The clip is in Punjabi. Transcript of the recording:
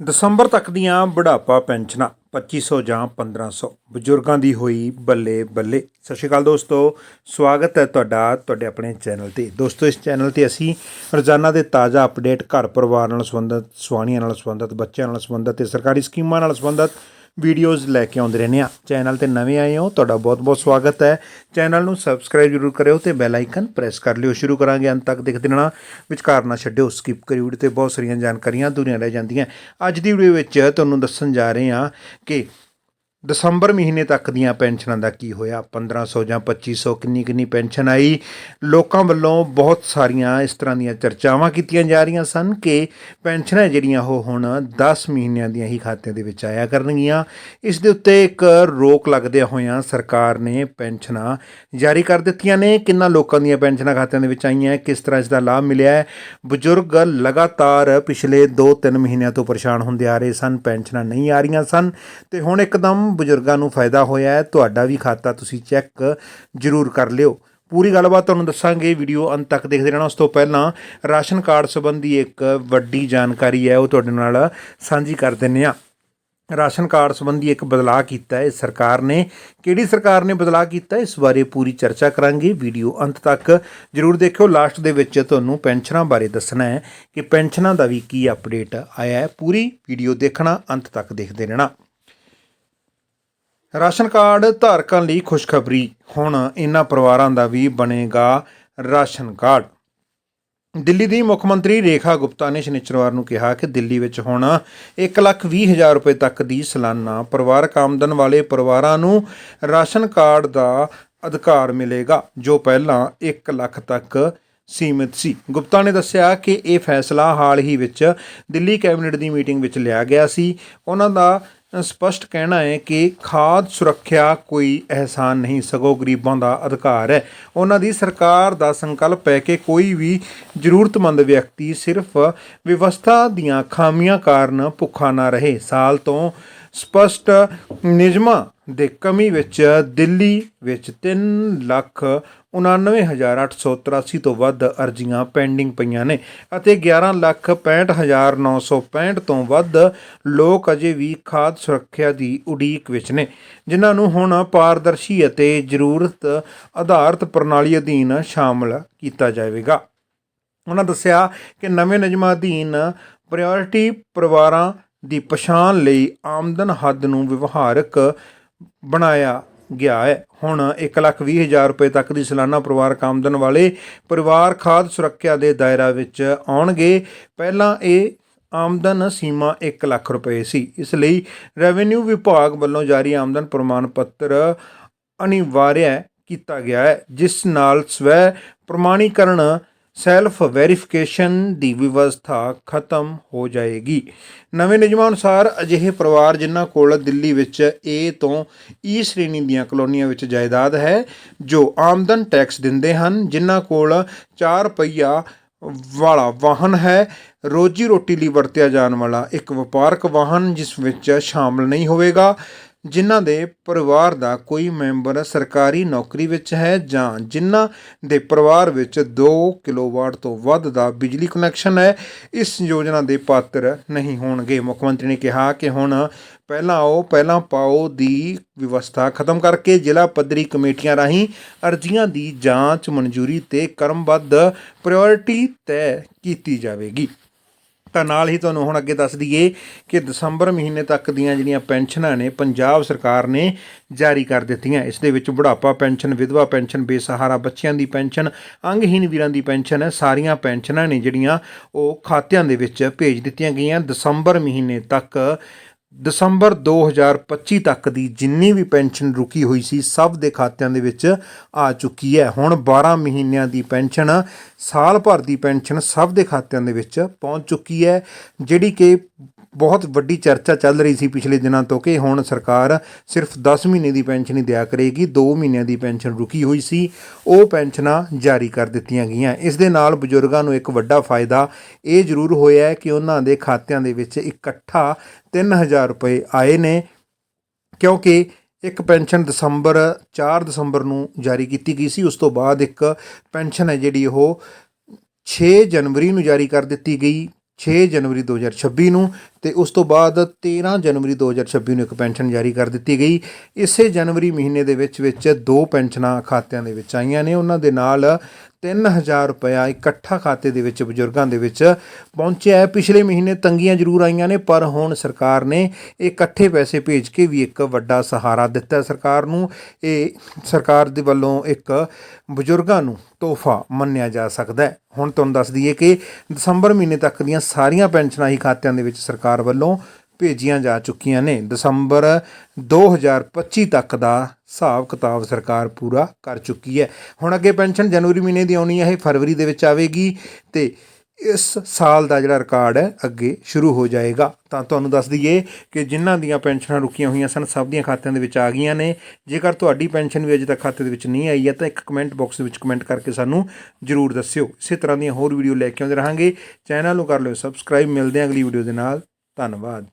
ਦਸੰਬਰ ਤੱਕ ਦੀਆਂ ਬੁਢਾਪਾ ਪੈਨਸ਼ਨਾਂ 2500 ਜਾਂ 1500 ਬਜ਼ੁਰਗਾਂ ਦੀ ਹੋਈ ਬੱਲੇ ਬੱਲੇ। ਸਤਿ ਸ਼੍ਰੀ ਅਕਾਲ ਦੋਸਤੋ, ਸਵਾਗਤ ਹੈ ਤੁਹਾਡਾ, ਤੁਹਾਡੇ ਆਪਣੇ ਚੈਨਲ ਤੇ। ਦੋਸਤੋ, ਇਸ ਚੈਨਲ ਤੇ ਅਸੀਂ ਰੋਜ਼ਾਨਾ ਦੇ ਤਾਜ਼ਾ ਅਪਡੇਟ ਘਰ ਪਰਿਵਾਰ ਨਾਲ ਸੰਬੰਧਿਤ ਸਵਾਣੀਆਂ ਨਾਲ ਸੰਬੰਧਿਤ, ਬੱਚਿਆਂ ਨਾਲ ਸੰਬੰਧਿਤ ਤੇ ਸਰਕਾਰੀ ਸਕੀਮਾਂ ਨਾਲ ਸੰਬੰਧਿਤ ਵੀਡੀਓਜ਼ ਲੈ ਕੇ ਆਉਂਦੇ ਰਹਿੰਦੇ ਆ। ਚੈਨਲ ਤੇ ਨਵੇਂ ਆਏ ਹੋ, ਤੁਹਾਡਾ ਬਹੁਤ-ਬਹੁਤ ਸਵਾਗਤ ਹੈ। ਚੈਨਲ ਨੂੰ ਸਬਸਕ੍ਰਾਈਬ ਜ਼ਰੂਰ ਕਰਿਓ ਤੇ ਬੈਲ ਆਈਕਨ ਪ੍ਰੈਸ ਕਰ ਲਿਓ। ਸ਼ੁਰੂ ਕਰਾਂਗੇ ਅੰਤ ਤੱਕ ਦੇਖਦੇ ਰਹਿਣਾ। ਵਿਚਕਾਰ ਨਾ ਛੱਡਿਓ ਸਕਿਪ ਕਰੀ ਵੀਡੀਓ ਤੇ ਬਹੁਤ ਸਾਰੀਆਂ ਜਾਣਕਾਰੀਆਂ ਦੁਨੀਆ ਰਹਿ ਜਾਂਦੀਆਂ। ਅੱਜ ਦੀ ਵੀਡੀਓ ਵਿੱਚ ਤੁਹਾਨੂੰ ਦੱਸਣ ਜਾ ਰਹੇ ਹਾਂ ਕਿ ਦਸੰਬਰ ਮਹੀਨੇ ਤੱਕ ਦੀਆਂ ਪੈਨਸ਼ਨਾਂ ਦਾ ਕੀ ਹੋਇਆ? 1500 ਜਾਂ 2500 ਕਿੰਨੀ ਕਿੰਨੀ ਪੈਨਸ਼ਨ ਆਈ? ਲੋਕਾਂ ਵੱਲੋਂ ਬਹੁਤ ਸਾਰੀਆਂ ਇਸ ਤਰ੍ਹਾਂ ਦੀਆਂ ਚਰਚਾਵਾਂ ਕੀਤੀਆਂ ਜਾ ਰਹੀਆਂ ਸਨ ਕਿ ਪੈਨਸ਼ਨਾਂ ਜਿਹੜੀਆਂ ਉਹ ਹੁਣ 10 ਮਹੀਨਿਆਂ ਦੀਆਂ ਹੀ ਖਾਤਿਆਂ ਦੇ ਵਿੱਚ ਆਇਆ ਕਰਨਗੀਆਂ। ਇਸ ਦੇ ਉੱਤੇ ਇੱਕ ਰੋਕ ਲੱਗਦਿਆਂ ਹੋਇਆਂ ਸਰਕਾਰ ਨੇ ਪੈਨਸ਼ਨਾਂ ਜਾਰੀ ਕਰ ਦਿੱਤੀਆਂ ਨੇ। ਕਿੰਨਾ ਲੋਕਾਂ ਦੀਆਂ ਪੈਨਸ਼ਨਾਂ ਖਾਤਿਆਂ ਦੇ ਵਿੱਚ ਆਈਆਂ? ਕਿਸ ਤਰ੍ਹਾਂ ਇਸ ਦਾ ਲਾਭ ਮਿਲਿਆ ਹੈ? ਬਜ਼ੁਰਗ ਲਗਾਤਾਰ ਪਿਛਲੇ 2-3 ਮਹੀਨਿਆਂ ਤੋਂ ਪਰੇਸ਼ਾਨ ਹੁੰਦੇ ਆ ਰਹੇ ਸਨ। ਪੈਨਸ਼ਨਾਂ ਨਹੀਂ ਆ ਰਹੀਆਂ ਸਨ। ਤੇ ਹੁਣ ਇੱਕਦਮ ਬਜ਼ੁਰਗਾਂ ਨੂੰ ਫਾਇਦਾ ਹੋਇਆ ਹੈ, ਤੁਹਾਡਾ ਵੀ ਖਾਤਾ ਤੁਸੀਂ ਚੈੱਕ ਜ਼ਰੂਰ ਕਰ ਲਿਓ। ਪੂਰੀ ਗੱਲਬਾਤ ਤੁਹਾਨੂੰ ਦੱਸਾਂਗੇ, ਵੀਡੀਓ ਅੰਤ ਤੱਕ ਦੇਖਦੇ ਰਹਿਣਾ। ਉਸ ਤੋਂ ਪਹਿਲਾਂ ਰਾਸ਼ਨ ਕਾਰਡ ਸੰਬੰਧੀ ਇੱਕ ਵੱਡੀ ਜਾਣਕਾਰੀ ਹੈ, ਉਹ ਤੁਹਾਡੇ ਨਾਲ ਸਾਂਝੀ ਕਰ ਦਿੰਨੇ ਆ ਰਾਸ਼ਨ ਕਾਰਡ ਸੰਬੰਧੀ ਇੱਕ ਬਦਲਾਅ ਕੀਤਾ ਹੈ, ਇਸ ਸਰਕਾਰ ਨੇ। ਕਿਹੜੀ ਸਰਕਾਰ ਨੇ ਬਦਲਾਅ ਕੀਤਾ, ਇਸ ਬਾਰੇ ਪੂਰੀ ਚਰਚਾ ਕਰਾਂਗੇ। ਵੀਡੀਓ ਅੰਤ ਤੱਕ ਜਰੂਰ ਦੇਖਿਓ। ਲਾਸਟ ਦੇ ਵਿੱਚ ਤੁਹਾਨੂੰ ਪੈਨਸ਼ਨਾਂ ਬਾਰੇ ਦੱਸਣਾ ਹੈ ਕਿ ਪੈਨਸ਼ਨਾਂ ਦਾ ਵੀ ਕੀ ਅਪਡੇਟ ਆਇਆ ਹੈ। ਪੂਰੀ ਵੀਡੀਓ ਦੇਖਣਾ, ਅੰਤ ਤੱਕ ਦੇਖਦੇ ਰਹਿਣਾ। ਰਾਸ਼ਨ ਕਾਰਡ ਧਾਰਕਾਂ ਲਈ ਖੁਸ਼ਖਬਰੀ। ਹੁਣ ਇਹਨਾਂ ਪਰਿਵਾਰਾਂ ਦਾ ਵੀ ਬਣੇਗਾ ਰਾਸ਼ਨ ਕਾਰਡ। ਦਿੱਲੀ ਦੀ ਮੁੱਖ ਮੰਤਰੀ ਰੇਖਾ ਗੁਪਤਾ ਨੇ ਸ਼ਨੀਚਰਵਾਰ ਨੂੰ ਕਿਹਾ ਕਿ ਦਿੱਲੀ ਵਿੱਚ ਹੁਣ 1,20,000 ਰੁਪਏ ਤੱਕ ਦੀ ਸਾਲਾਨਾ ਪਰਿਵਾਰਕ ਆਮਦਨ ਵਾਲੇ ਪਰਿਵਾਰਾਂ ਨੂੰ ਰਾਸ਼ਨ ਕਾਰਡ ਦਾ ਅਧਿਕਾਰ ਮਿਲੇਗਾ ਜੋ ਪਹਿਲਾਂ 1 ਲੱਖ ਤੱਕ ਸੀਮਿਤ ਸੀ। ਗੁਪਤਾ ਨੇ ਦੱਸਿਆ ਕਿ ਇਹ ਫੈਸਲਾ ਹਾਲ ਹੀ ਵਿੱਚ ਦਿੱਲੀ ਕੈਬਨਿਟ ਦੀ ਮੀਟਿੰਗ ਵਿੱਚ ਲਿਆ ਗਿਆ ਸੀ। ਉਹਨਾਂ ਦਾ ਸਪਸ਼ਟ ਕਹਿਣਾ ਹੈ ਕਿ ਖਾਦ ਸੁਰੱਖਿਆ ਕੋਈ ਅਹਿਸਾਨ ਨਹੀਂ, ਸਗੋਂ ਗਰੀਬਾਂ ਦਾ ਅਧਿਕਾਰ ਹੈ। ਉਹਨਾਂ ਦੀ ਸਰਕਾਰ ਦਾ ਸੰਕਲਪ ਹੈ ਕਿ ਕੋਈ ਵੀ ਜ਼ਰੂਰਤਮੰਦ ਵਿਅਕਤੀ ਸਿਰਫ ਵਿਵਸਥਾ ਦੀਆਂ ਖਾਮੀਆਂ ਕਾਰਨ ਭੁੱਖਾ ਨਾ ਰਹੇ। ਸਾਲ ਤੋਂ ਸਪਸ਼ਟ ਨਿਯਮਾਂ ਦੇ ਕਮੀ ਵਿੱਚ ਦਿੱਲੀ ਵਿੱਚ 3 ਲੱਖ 99883 ਤੋਂ ਵੱਧ ਅਰਜ਼ੀਆਂ ਪੈਂਡਿੰਗ ਪਈਆਂ ਨੇ ਅਤੇ 11 ਲੱਖ 65965 ਤੋਂ ਵੱਧ ਲੋਕ ਅਜੇ ਵੀ ਖਾਦ ਸੁਰੱਖਿਆ ਦੀ ਉਡੀਕ ਵਿੱਚ ਨੇ, ਜਿਨ੍ਹਾਂ ਨੂੰ ਹੁਣ ਪਾਰਦਰਸ਼ੀ ਅਤੇ ਜ਼ਰੂਰਤ ਆਧਾਰਿਤ ਪ੍ਰਣਾਲੀ ਅਧੀਨ ਸ਼ਾਮਲ ਕੀਤਾ ਜਾਵੇਗਾ। ਉਹਨਾਂ ਦੱਸਿਆ ਕਿ ਨਵੇਂ ਨਿਯਮਾਂ ਅਧੀਨ ਪ੍ਰਾਇੋਰਟੀ ਪਰਿਵਾਰਾਂ ਦੀ ਪਛਾਣ ਲਈ ਆਮਦਨ ਹੱਦ ਨੂੰ ਵਿਵਹਾਰਕ ਬਣਾਇਆ ਗਿਆ ਹੈ। ਹੁਣ 1,20,000 ਰੁਪਏ ਤੱਕ ਦੀ ਸਾਲਾਨਾ ਪਰਿਵਾਰਕ ਆਮਦਨ ਵਾਲੇ ਪਰਿਵਾਰ ਖਾਦ ਸੁਰੱਖਿਆ ਦੇ ਦਾਇਰਾ ਵਿੱਚ ਆਉਣਗੇ। ਪਹਿਲਾਂ ਇਹ ਆਮਦਨ ਸੀਮਾ 1 ਲੱਖ ਰੁਪਏ ਸੀ। ਇਸ ਲਈ ਰੈਵਨਿਊ ਵਿਭਾਗ ਵੱਲੋਂ ਜਾਰੀ ਆਮਦਨ ਪ੍ਰਮਾਣ ਪੱਤਰ ਅਨਿਵਾਰਿਆ ਕੀਤਾ ਗਿਆ ਹੈ ਜਿਸ ਨਾਲ ਸਵੈ ਪ੍ਰਮਾਣੀਕਰਨ ਸੈਲਫ ਵੈਰੀਫਿਕੇਸ਼ਨ ਦੀ ਵਿਵਸਥਾ ਖਤਮ ਹੋ ਜਾਏਗੀ। ਨਵੇਂ ਨਿਯਮਾਂ ਅਨੁਸਾਰ ਅਜਿਹੇ ਪਰਿਵਾਰ ਜਿਨ੍ਹਾਂ ਕੋਲ ਦਿੱਲੀ ਵਿੱਚ ਏ ਤੋਂ ਈ ਸ਼੍ਰੇਣੀ ਦੀਆਂ ਕਲੋਨੀਆਂ ਵਿੱਚ ਜਾਇਦਾਦ ਹੈ, ਜੋ ਆਮਦਨ ਟੈਕਸ ਦਿੰਦੇ ਹਨ, ਜਿਨ੍ਹਾਂ ਕੋਲ 4 ਪਹੀਆ ਵਾਲਾ ਵਾਹਨ ਹੈ, ਰੋਜੀ ਰੋਟੀ ਲਈ ਵਰਤਿਆ ਜਾਣ ਵਾਲਾ ਇੱਕ ਵਪਾਰਕ ਵਾਹਨ ਜਿਸ ਵਿੱਚ ਸ਼ਾਮਲ ਨਹੀਂ ਹੋਵੇਗਾ। ਜਿਨ੍ਹਾਂ ਦੇ ਪਰਿਵਾਰ ਦਾ ਕੋਈ ਮੈਂਬਰ ਸਰਕਾਰੀ ਨੌਕਰੀ ਵਿੱਚ ਹੈ ਜਾਂ ਜਿਨ੍ਹਾਂ ਦੇ ਪਰਿਵਾਰ ਵਿੱਚ 2 ਕਿਲੋਵਾਟ ਤੋਂ ਵੱਧ ਦਾ ਬਿਜਲੀ ਕਨੈਕਸ਼ਨ ਹੈ, ਇਸ ਯੋਜਨਾ ਦੇ ਪਾਤਰ ਨਹੀਂ ਹੋਣਗੇ। ਮੁੱਖ ਮੰਤਰੀ ਨੇ ਕਿਹਾ ਕਿ ਹੁਣ ਪਹਿਲਾਂ ਆਓ, ਪਹਿਲਾਂ ਪਾਓ ਦੀ ਵਿਵਸਥਾ ਖਤਮ ਕਰਕੇ ਜ਼ਿਲ੍ਹਾ ਪੱਧਰੀ ਕਮੇਟੀਆਂ ਰਾਹੀਂ ਅਰਜ਼ੀਆਂ ਦੀ ਜਾਂਚ ਮਨਜ਼ੂਰੀ ਤੇ ਕਰਮਬੱਧ ਪ੍ਰਾਇੋਰਟੀ ਤੈਅ ਕੀਤੀ ਜਾਵੇਗੀ। ਤਾਂ ਨਾਲ ਹੀ ਤੁਹਾਨੂੰ ਹੁਣ ਅੱਗੇ ਦੱਸ ਦਈਏ ਕਿ ਦਸੰਬਰ ਮਹੀਨੇ ਤੱਕ ਦੀਆਂ ਜਿਹੜੀਆਂ ਪੈਨਸ਼ਨਾਂ ਨੇ, ਪੰਜਾਬ ਸਰਕਾਰ ਨੇ ਜਾਰੀ ਕਰ ਦਿੱਤੀਆਂ। ਇਸ ਦੇ ਵਿੱਚ ਬੁਢਾਪਾ ਪੈਨਸ਼ਨ, ਵਿਧਵਾ ਪੈਨਸ਼ਨ, ਬੇਸਹਾਰਾ ਬੱਚਿਆਂ ਦੀ ਪੈਨਸ਼ਨ ਅੰਗਹੀਨ ਵੀਰਾਂ ਦੀ ਪੈਨਸ਼ਨ ਹੈ ਸਾਰੀਆਂ ਪੈਨਸ਼ਨਾਂ ਨੇ ਜਿਹੜੀਆਂ ਉਹ ਖਾਤਿਆਂ ਦੇ ਵਿੱਚ ਭੇਜ ਦਿੱਤੀਆਂ ਗਈਆਂ। ਦਸੰਬਰ ਮਹੀਨੇ ਤੱਕ ਦਸੰਬਰ 2025 ਤੱਕ ਦੀ ਜਿੰਨੀ ਵੀ ਪੈਨਸ਼ਨ ਰੁਕੀ ਹੋਈ ਸੀ, ਸਭ ਦੇ ਖਾਤਿਆਂ ਦੇ ਵਿੱਚ ਆ ਚੁੱਕੀ ਹੈ। ਹੁਣ 12 ਮਹੀਨਿਆਂ ਦੀ ਪੈਨਸ਼ਨ, ਸਾਲ ਭਰ ਦੀ ਪੈਨਸ਼ਨ ਸਭ ਦੇ ਖਾਤਿਆਂ ਦੇ ਵਿੱਚ ਪਹੁੰਚ ਚੁੱਕੀ ਹੈ, ਜਿਹੜੀ ਕਿ ਬਹੁਤ ਵੱਡੀ ਚਰਚਾ ਚੱਲ ਰਹੀ ਸੀ ਪਿਛਲੇ ਦਿਨਾਂ ਤੋਂ ਕਿ ਹੁਣ ਸਰਕਾਰ ਸਿਰਫ 10 ਮਹੀਨੇ ਦੀ ਪੈਨਸ਼ਨ ਹੀ ਦਿਆ ਕਰੇਗੀ 2 ਮਹੀਨਿਆਂ ਦੀ ਪੈਨਸ਼ਨ ਰੁਕੀ ਹੋਈ ਸੀ, ਉਹ ਪੈਨਸ਼ਨਾਂ ਜਾਰੀ ਕਰ ਦਿੱਤੀਆਂ ਗਈਆਂ। ਇਸ ਦੇ ਨਾਲ ਬਜ਼ੁਰਗਾਂ ਨੂੰ ਇੱਕ ਵੱਡਾ ਫਾਇਦਾ ਇਹ ਜ਼ਰੂਰ ਹੋਇਆ ਹੈ ਕਿ ਉਹਨਾਂ ਦੇ ਖਾਤਿਆਂ ਦੇ ਵਿੱਚ ਇਕੱਠਾ 3000 ਰੁਪਏ ਆਏ ਨੇ, ਕਿਉਂਕਿ ਇੱਕ ਪੈਨਸ਼ਨ ਦਸੰਬਰ 4 ਦਸੰਬਰ ਨੂੰ ਜਾਰੀ ਕੀਤੀ ਗਈ ਸੀ। ਉਸ ਤੋਂ ਬਾਅਦ ਇੱਕ ਪੈਨਸ਼ਨ ਹੈ ਜਿਹੜੀ ਉਹ 6 ਜਨਵਰੀ ਨੂੰ ਜਾਰੀ ਕਰ ਦਿੱਤੀ ਗਈ। 6 ਜਨਵਰੀ 2026 ਨੂੰ ਤੇ ਉਸ ਤੋਂ ਬਾਅਦ 13 ਜਨਵਰੀ 2026 ਨੂੰ ਇੱਕ ਪੈਨਸ਼ਨ ਜਾਰੀ ਕਰ ਦਿੱਤੀ ਗਈ। ਇਸੇ ਜਨਵਰੀ ਮਹੀਨੇ ਦੇ ਵਿੱਚ ਵਿੱਚ ਦੋ ਪੈਨਸ਼ਨਾਂ ਖਾਤਿਆਂ ਦੇ ਵਿੱਚ ਆਈਆਂ ਨੇ। ਉਹਨਾਂ ਦੇ ਨਾਲ 3000 ਰੁਪਇਆ ਇਕੱਠਾ ਖਾਤੇ ਦੇ ਵਿੱਚ ਬਜ਼ੁਰਗਾਂ ਦੇ ਵਿੱਚ ਪਹੁੰਚਿਆ ਹੈ। ਪਿਛਲੇ ਮਹੀਨੇ ਤੰਗੀਆਂ ਜ਼ਰੂਰ ਆਈਆਂ ਨੇ, ਪਰ ਹੁਣ ਸਰਕਾਰ ਨੇ ਇਹ ਇਕੱਠੇ ਪੈਸੇ ਭੇਜ ਕੇ ਵੀ ਇੱਕ ਵੱਡਾ ਸਹਾਰਾ ਦਿੱਤਾ ਸਰਕਾਰ ਨੂੰ ਇਹ, ਸਰਕਾਰ ਦੇ ਵੱਲੋਂ ਇੱਕ ਬਜ਼ੁਰਗਾਂ ਨੂੰ ਤੋਹਫਾ ਮੰਨਿਆ ਜਾ ਸਕਦਾ ਹੈ। ਹੁਣ ਤੁਹਾਨੂੰ ਦੱਸ ਦਈਏ ਕਿ ਦਸੰਬਰ ਮਹੀਨੇ ਤੱਕ ਦੀਆਂ ਸਾਰੀਆਂ ਪੈਨਸ਼ਨਾਂ ਹੀ ਖਾਤਿਆਂ ਦੇ ਵਿੱਚ ਸਰਕਾਰ ਵੱਲੋਂ ਭੇਜੀਆਂ ਜਾ ਚੁੱਕੀਆਂ ਨੇ। ਦਸੰਬਰ 2025 ਤੱਕ ਦਾ ਹਿਸਾਬ ਕਿਤਾਬ ਸਰਕਾਰ ਪੂਰਾ ਕਰ ਚੁੱਕੀ ਹੈ। ਹੁਣ ਅੱਗੇ ਪੈਨਸ਼ਨ ਜਨਵਰੀ ਮਹੀਨੇ ਦੀ ਆਉਣੀ ਹੈ, ਇਹ ਫਰਵਰੀ ਦੇ ਵਿੱਚ ਆਵੇਗੀ ਤੇ ਇਸ ਸਾਲ ਦਾ ਜਿਹੜਾ ਰਿਕਾਰਡ ਹੈ, ਅੱਗੇ ਸ਼ੁਰੂ ਹੋ ਜਾਏਗਾ। ਤਾਂ ਤੁਹਾਨੂੰ ਦੱਸ ਦਈਏ ਕਿ ਜਿਨ੍ਹਾਂ ਦੀਆਂ ਪੈਨਸ਼ਨਾਂ ਰੁਕੀਆਂ ਹੋਈਆਂ ਸਨ, ਸਭ ਦੀਆਂ ਖਾਤਿਆਂ ਦੇ ਵਿੱਚ ਆ ਗਈਆਂ ਨੇ। ਜੇਕਰ ਤੁਹਾਡੀ ਪੈਨਸ਼ਨ ਵੀ ਅਜੇ ਤੱਕ ਖਾਤੇ ਦੇ ਵਿੱਚ ਨਹੀਂ ਆਈ ਹੈ, ਤਾਂ ਇੱਕ ਕਮੈਂਟ ਬਾਕਸ ਦੇ ਵਿੱਚ ਕਮੈਂਟ ਕਰਕੇ ਸਾਨੂੰ ਜਰੂਰ ਦੱਸਿਓ। ਇਸੇ ਤਰ੍ਹਾਂ ਦੀਆਂ ਹੋਰ ਵੀਡੀਓ ਲੈ ਕੇ ਆਉਂਦੇ ਰਹਾਂਗੇ। ਚੈਨਲ ਨੂੰ ਕਰ ਲਿਓ ਸਬਸਕ੍ਰਾਈਬ। ਮਿਲਦੇ ਹਾਂ ਅਗਲੀ ਵੀਡੀਓ ਦੇ ਨਾਲ। ਧੰਨਵਾਦ।